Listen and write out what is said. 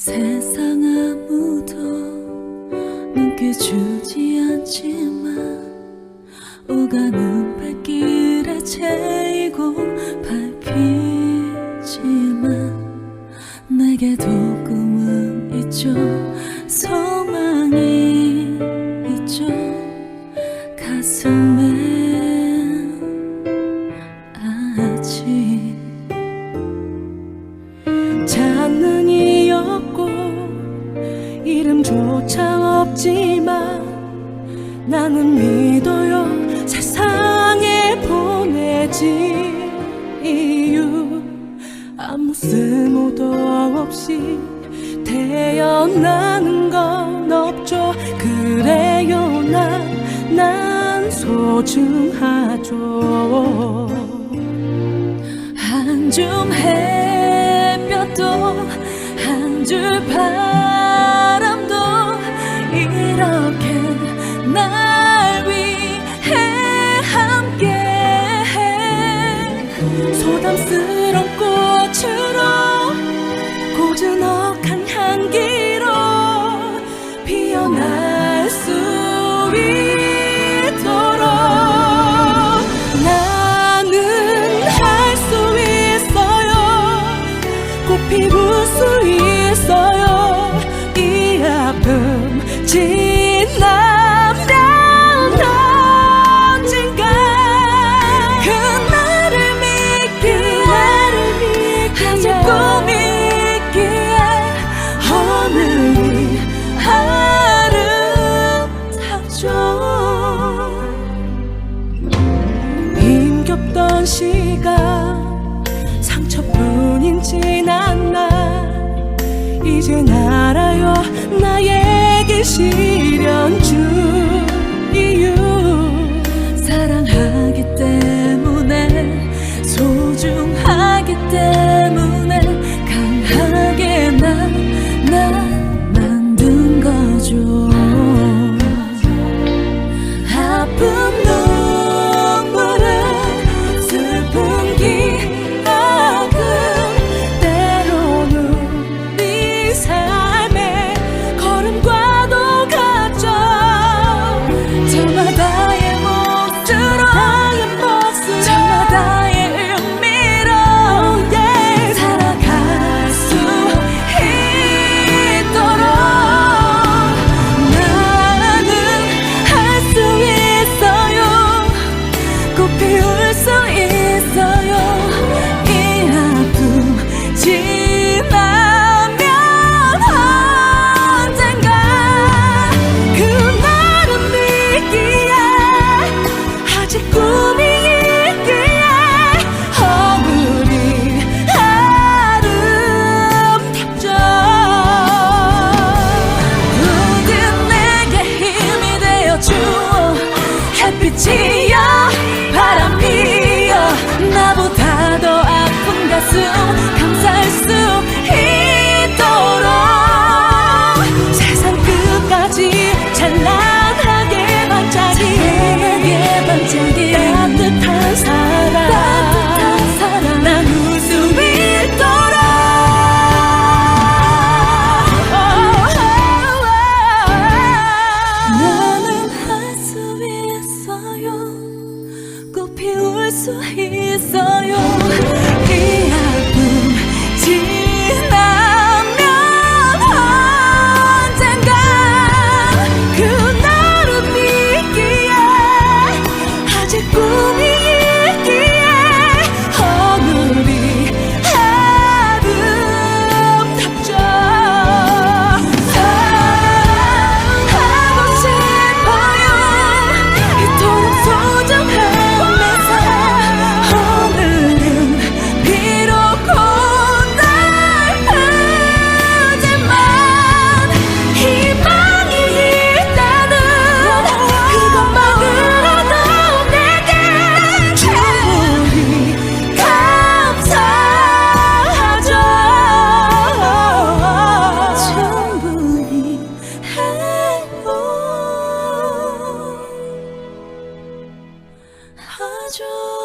세상 아무도 눈길 주지 않지만 오가는 발길에 채이고 밟히지만 내게도 꿈은 있죠. 없지만 나는 믿어요. 세상에 보내진 이유. 아무 쓸모도 없이 태어나는 건 없죠. 그래요 난, 난 소중하죠. 한줌 햇볕도 한줄 바 고독한 향기로 피어날 수 있도록 나는 할 수 있어요. 꽃 피울 수 있어요. 이 아픔 지나 이제 알아요. 나에게 시련 중 이유. 사랑하기 때문에 소중하기 때문에 강하게 나 나 만든 거죠. 아주